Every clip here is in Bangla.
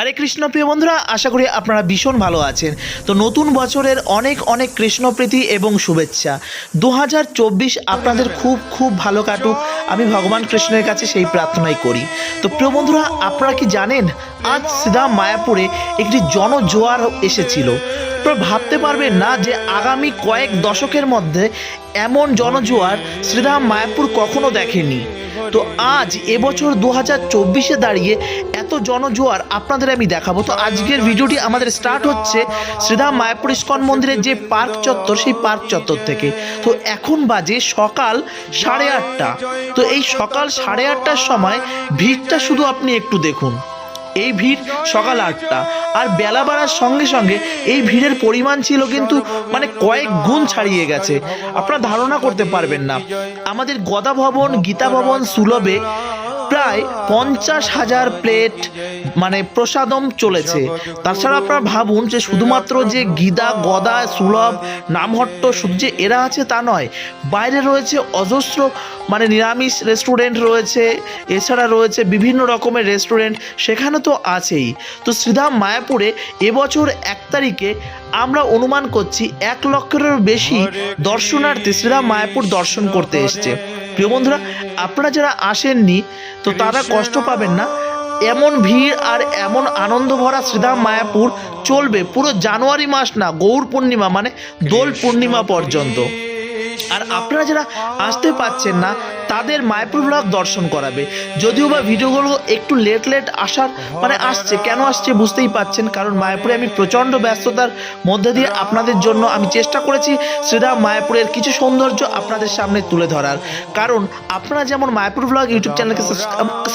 হরে কৃষ্ণ প্রিয় বন্ধুরা, আশা করি আপনারা ভীষণ ভালো আছেন। তো নতুন বছরের অনেক অনেক কৃষ্ণপ্রীতি এবং শুভেচ্ছা। দু হাজার চব্বিশ আপনাদের খুব খুব ভালো কাটুক। আমি ভগবান কৃষ্ণের কাছে সেই প্রার্থনাই করি। তো প্রিয় বন্ধুরা, আপনারা কি জানেন, আজ সিধা মায়াপুরে একটি জনজোয়ার এসেছিল। আপনারা ভাবতে পারবেন না যে আগামী কয়েক দশকের মধ্যে এমন জনজোয়ার শ্রীরাম মায়াপুর কখনো দেখেনি। তো আজ এবছর দু হাজার চব্বিশে দাঁড়িয়ে এত জনজোয়ার আপনাদের আমি দেখাবো। তো আজকের ভিডিওটি আমাদের স্টার্ট হচ্ছে শ্রীধাম মায়াপুর ইস্কন মন্দিরের যে পার্ক চত্বর, সেই পার্ক চত্বর থেকে। তো এখন বাজে সকাল সাড়ে আটটা। তো এই সকাল সাড়ে আটটার সময় ভিড়টা শুধু আপনি একটু দেখুন। এই ভিড় সকাল আটটা। আর বেলা বাড়ার সঙ্গে সঙ্গে এই ভিড়ের পরিমাণ ছিল কিন্তু মানে কয়েক গুণ ছাড়িয়ে গেছে। আপনারা ধারণা করতে পারবেন না। আমাদের গদা ভবন গীতা ভবন সুলভে প্রায় পঞ্চাশ হাজার প্লেট মানে প্রসাদম চলেছে। তাছাড়া আপনারা ভাবুন যে শুধুমাত্র যে গিদা, গদা, সুলভ, নামহট্ট শুধু যে এরা আছে তা নয়। বাইরে রয়েছে অজস্র মানে নিরামিষ রেস্টুরেন্ট রয়েছে, এছাড়া রয়েছে বিভিন্ন রকমের রেস্টুরেন্ট সেখানে তো আছেই। তো শ্রীধাম মায়াপুরে এবছর এক তারিখে আমরা অনুমান করছি এক লক্ষেরও বেশি দর্শনার্থী শ্রীধাম মায়াপুর দর্শন করতে এসছে। প্রিয় বন্ধুরা, আপনারা যারা আসেননি, তো তারা কষ্ট পাবেন না। এমন ভিড় আর এমন আনন্দ ভরা শ্রীধাম মায়াপুর চলবে পুরো জানুয়ারি মাস না, গৌর পূর্ণিমা মানে দোল পূর্ণিমা পর্যন্ত। আর আপনারা যারা আসতে পারছেন না তাদের মায়াপুর ব্লগ দর্শন করাবে। যদিও বা ভিডিওগুলো একটু লেট লেট আসার মানে আসছে, কেন আসছে বুঝতেই পাচ্ছেন, কারণ মায়াপুরে আমি প্রচণ্ড ব্যস্ততার মধ্যে দিয়ে আপনাদের জন্য আমি চেষ্টা করেছি শ্রীরাম মায়াপুরের কিছু সৌন্দর্য আপনাদের সামনে তুলে ধরার। কারণ আপনারা যেমন মায়াপুর ব্লগ ইউটিউব চ্যানেলকে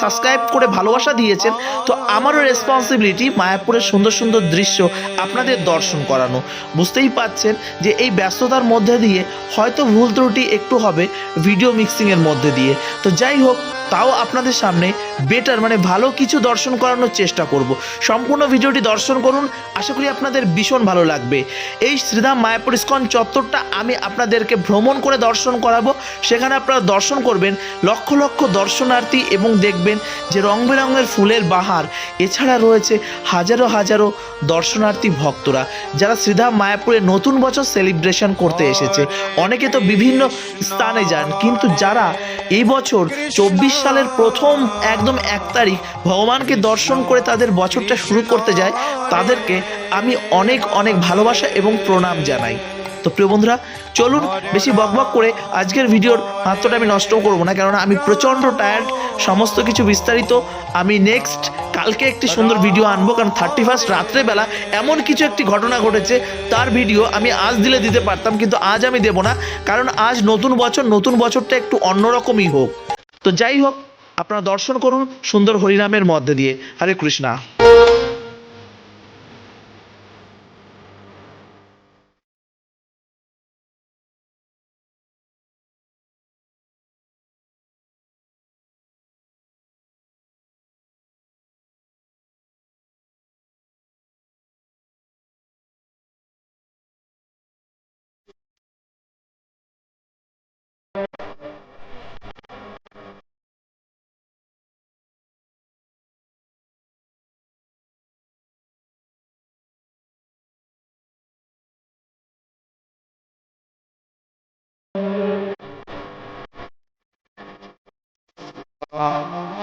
সাবস্ক্রাইব করে ভালোবাসা দিয়েছেন, তো আমারও রেসপন্সিবিলিটি মায়াপুরের সুন্দর সুন্দর দৃশ্য আপনাদের দর্শন করানো। বুঝতেই পাচ্ছেন যে এই ব্যস্ততার মধ্যে দিয়ে হয়তো ভুল ত্রুটি একটু হবে ভিডিও মিক্সিংয়ের মধ্যে দিয়ে তো যাই হোক তাও আপনাদের সামনে বেটার মানে ভালো কিছু দর্শন করানোর চেষ্টা করব। সম্পূর্ণ ভিডিওটি দর্শন করুন, আশা করি আপনাদের ভীষণ ভালো লাগবে। এই শ্রীধাম মায়াপুর ইস্কন চত্বরটা আমি আপনাদেরকে ভ্রমণ করে দর্শন করাবো। সেখানে আপনারা দর্শন করবেন, লক্ষ লক্ষ দর্শনার্থী এবং দেখবেন যে রং বেরঙের ফুলের বাহার। এছাড়া রয়েছে হাজারো হাজারো দর্শনার্থী ভক্তরা, যারা শ্রীধাম মায়াপুরে নতুন বছর সেলিব্রেশন করতে এসেছে। অনেকে তো বিভিন্ন স্থানে যান, কিন্তু যারা এই বছর চব্বিশ সালের প্রথম একদম এক তারিখ ভগবানকে দর্শন করে তাদের বছরটা শুরু করতে যায়, তাদেরকে আমি অনেক অনেক ভালোবাসা এবং প্রণাম জানাই। তো প্রিয় বন্ধুরা, চলুন বেশি বকবক করে আজকের ভিডিওর মাত্রটা আমি নষ্ট করব না, কেননা আমি প্রচণ্ড টায়ার্ড সমস্ত কিছু বিস্তারিত। আমি নেক্সট কালকে একটি সুন্দর ভিডিও আনব, কারণ থার্টি ফার্স্ট রাত্রেবেলা এমন কিছু একটি ঘটনা ঘটেছে, তার ভিডিও আমি আজ দিলে দিতে পারতাম, কিন্তু আজ আমি দেবো না, কারণ আজ নতুন বছর, নতুন বছরটা একটু অন্যরকমই হোক। তো যাই হোক আপনারা দর্শন করুন সুন্দর হরিনামের মধ্যে দিয়ে। হরে কৃষ্ণা। Wow.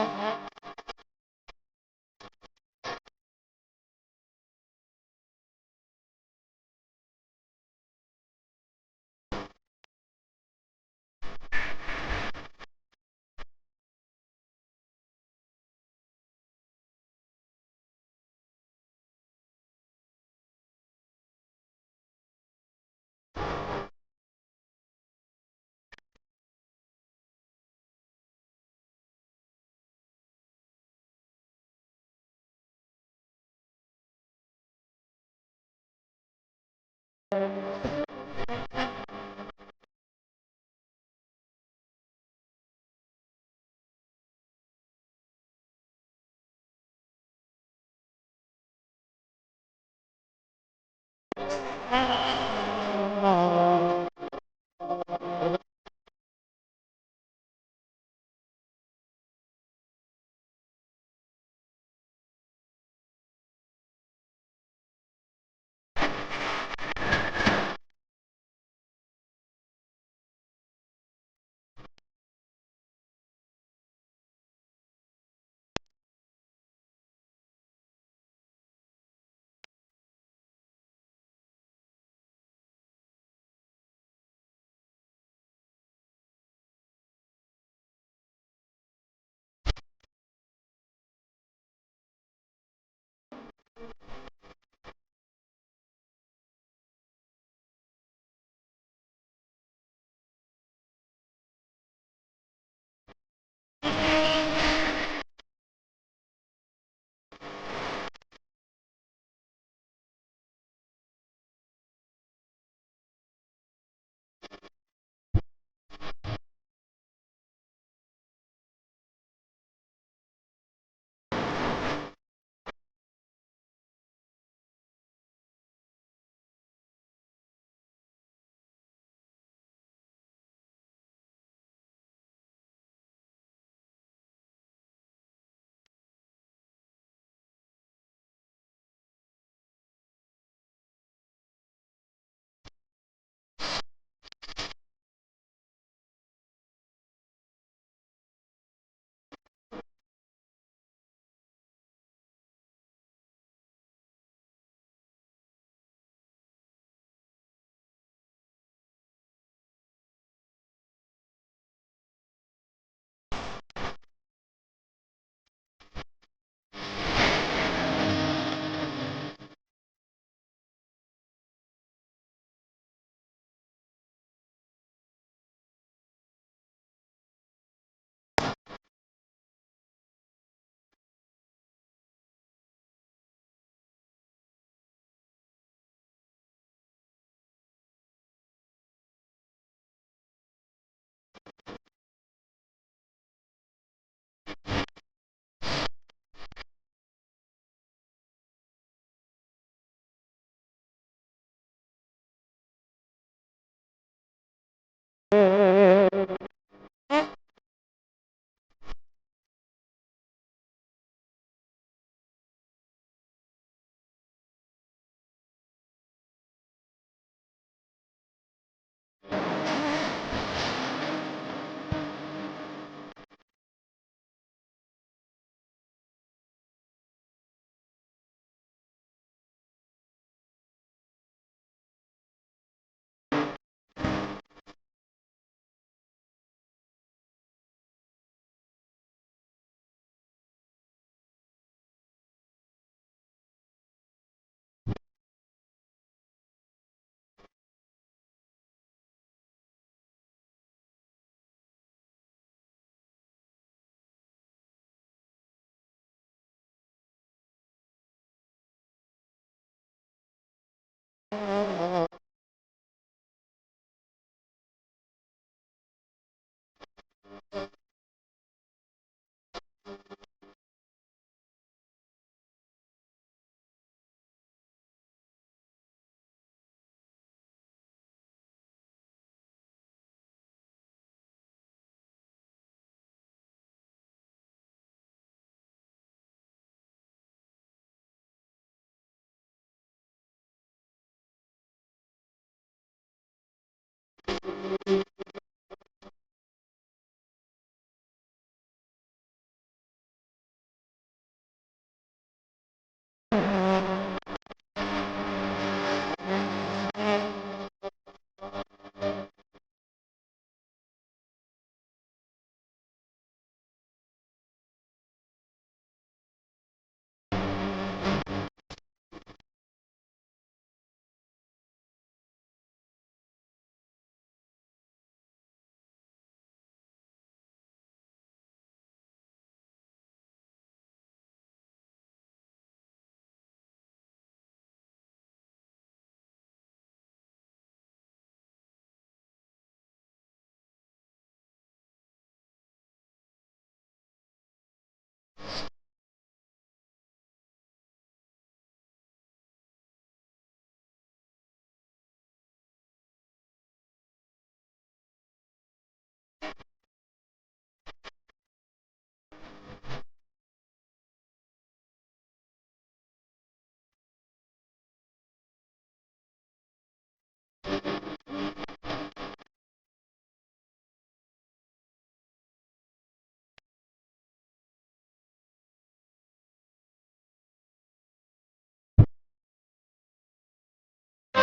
Oh.